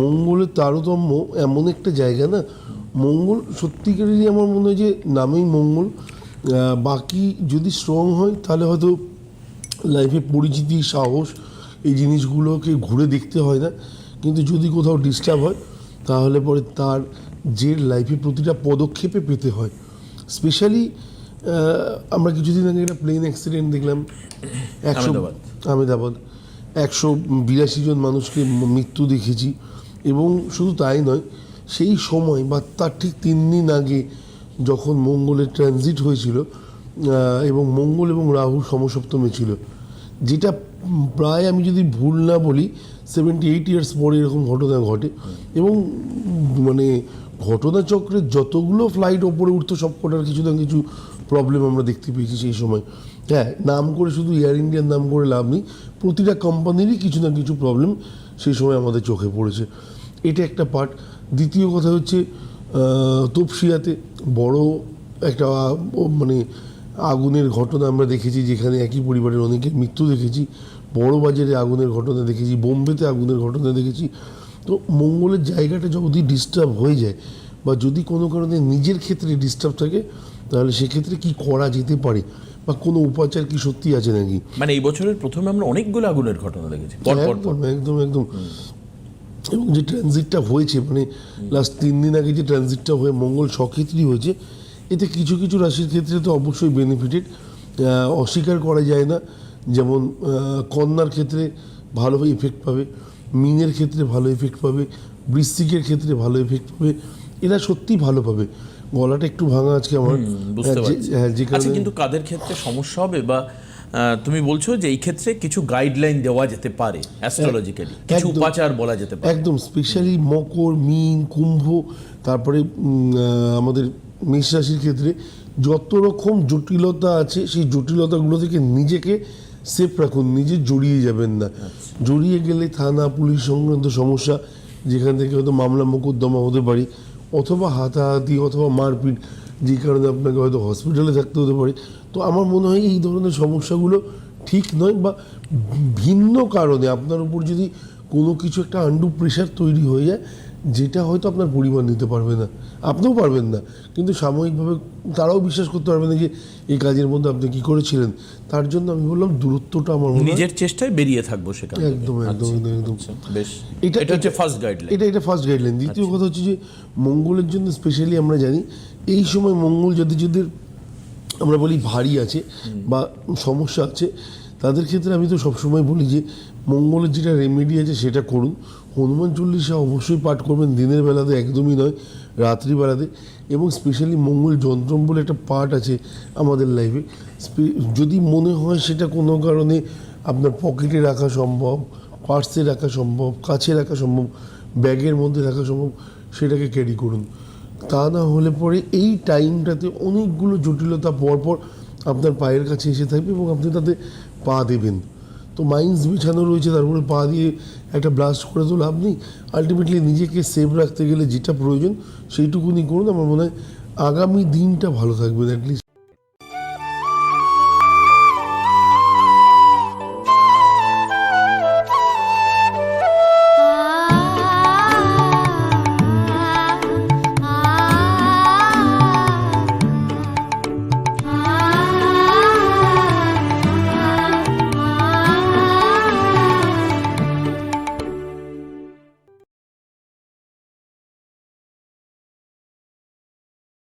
মঙ্গলের তারতম্য এমন একটা জায়গা না? মঙ্গল সত্যিকারেরই আমার মনে হয় যে নামেই মঙ্গল। বাকি যদি স্ট্রং হয় তাহলে হয়তো লাইফে পরিচিতি সাহস এই জিনিসগুলোকে ঘুরে দেখতে হয় না। কিন্তু যদি কোথাও ডিস্টার্ব হয় তাহলে পরে তার যে লাইফে প্রতিটা পদক্ষেপে পেতে হয়। স্পেশালি আমরা কিছুদিন আগে একটা প্লেন অ্যাক্সিডেন্ট দেখলাম। একশো আহমেদাবাদ। একশো বিরাশি জন মানুষকে মৃত্যু দেখেছি। এবং শুধু তাই নয়, সেই সময় বা তার ঠিক তিন দিন আগে যখন মঙ্গলের ট্রানজিট হয়েছিল এবং মঙ্গল এবং রাহু সমসপ্তমে ছিল, যেটা প্রায় আমি যদি ভুল না বলি সেভেন্টি এইট ইয়ার্স পরে এরকম ঘটনা ঘটে। এবং মানে ঘটনাচক্রে যতগুলো ফ্লাইট ওপরে উঠতো, সব কটার কিছু না কিছু প্রবলেম আমরা দেখতে পেয়েছি সেই সময়। হ্যাঁ নাম করে শুধু এয়ার ইন্ডিয়ার নাম করে লাভ নেই, প্রতিটা কোম্পানিরই কিছু না কিছু প্রবলেম সেই সময় আমাদের চোখে পড়েছে। এটা একটা পার্ট দ্বিতীয় কথা হচ্ছে তপসিয়াতে বড় একটা মানে আগুনের ঘটনা আমরা দেখেছি যেখানে একই পরিবারের অনেকের মৃত্যু দেখেছি। বড় বাজারে আগুনের ঘটনা দেখেছি বোম্বেতে আগুনের ঘটনা দেখেছি। তো মঙ্গলের জায়গাটা যদি ডিস্টার্ব হয়ে যায় বা যদি কোনো কারণে নিজের ক্ষেত্রে ডিস্টার্ব থাকে তাহলে সেক্ষেত্রে কি করা যেতে পারে? বা কোনো উপাচার কি সত্যি আছে নাকি? মানে এই বছরের প্রথমে আমরা অনেকগুলো আগুনের ঘটনা দেখেছি। একদম একদম একদম। এবং যে ট্রানজিটটা হয়েছে মানে লাস্ট তিন দিন আগে যে ট্রানজিটটা হয়ে মঙ্গল সক্ষেত্রই হয়েছে এতে কিছু কিছু রাশির ক্ষেত্রে তো অবশ্যই বেনিফিটেড অস্বীকার করা যায় না। যেমন কন্যার ক্ষেত্রে ভালো ইফেক্ট পাবে মিনের ক্ষেত্রে ভালো ইফেক্ট পাবে বৃশ্চিকের ক্ষেত্রে ভালো ইফেক্ট পাবে এরা সত্যি ভালো পাবে। গলাটা একটু ভাঙা আজকে আমার। হ্যাঁ, যে- আচ্ছা কারণে কিন্তু কাদের ক্ষেত্রে সমস্যা হবে বা তুমি বলছো যে এই ক্ষেত্রে কিছু গাইডলাইন দেওয়া যেতে পারে অ্যাস্ট্রোলজিক্যালি কিছু। উপাচার বলা যেতে পারে। একদম স্পেশালি মকর মিন কুম্ভ তারপরে আমাদের মেষ রাশির ক্ষেত্রে যত রকম জটিলতা আছে সেই জটিলতাগুলো থেকে নিজেকে সেফ রাখুন নিজে জড়িয়ে যাবেন না। জড়িয়ে গেলে থানা পুলিশ সংক্রান্ত সমস্যা যেখান থেকে হয়তো মামলা মোকদ্দমা হতে পারে অথবা হাতাহাতি অথবা মারপিট। যে কারণে আপনাকে হয়তো হসপিটালে থাকতে হতে পারে। তো আমার মনে হয় এই ধরনের সমস্যাগুলো ঠিক নয় বা ভিন্ন কারণে আপনার উপর যদি কোনো কিছু একটা আন্ডু প্রেশার তৈরি হয়ে যায় যেটা হয়তো আপনার পরিবার নিতে পারবে না আপনিও পারবেন না। কিন্তু সাময়িকভাবে তারাও বিশ্বাস করতে পারবে না যে এই কাজের মধ্যে আপনি কি করেছিলেন। তার জন্য আমি বললাম দূরত্বটা আমার নিজের চেষ্টায় বেরিয়ে থাকব থেকে। একদম একদম একদম একদম। আচ্ছা, বেশ। এটা- এটা হচ্ছে ফার্স্ট গাইডলাইন এটা এটা ফার্স্ট গাইডলাইন দ্বিতীয় কথা হচ্ছে যে মঙ্গলের জন্য স্পেশালি আমরা জানি এই সময় মঙ্গল যদি যদি আমরা বলি ভারী আছে বা সমস্যা আছে। তাদের ক্ষেত্রে আমি তো সবসময় বলি যে, মঙ্গলের যেটা রেমেডি আছে সেটা করুন। হনুমান চল্লিশা অবশ্যই পাঠ করবেন, দিনের বেলাতে একদমই নয় রাত্রিবেলাতে এবং স্পেশালি মঙ্গল যন্ত্রম বলে একটা পার্ট আছে আমাদের লাইফে যদি মনে হয় সেটা কোনো কারণে আপনার পকেটে রাখা সম্ভব পার্সে রাখা সম্ভব, কাছে রাখা সম্ভব ব্যাগের মধ্যে রাখা সম্ভব, সেটাকে ক্যারি করুন। তা না হলে পরে এই টাইমটাতে অনেকগুলো জটিলতা পরপর আপনার পায়ের কাছে এসে থাকবে এবং আপনি তাতে পা দেবেন। তো মাইন্স বিছানো রয়েছে, তারপরে পা দিয়ে একটা ব্লাস্ট করে তো লাভ নেই। আলটিমেটলি নিজেকে সেভ রাখতে গেলে যেটা প্রয়োজন সেইটুকুনি করুন। আমার মনে হয় আগামী দিনটা ভালো থাকবে অ্যাটলিস্ট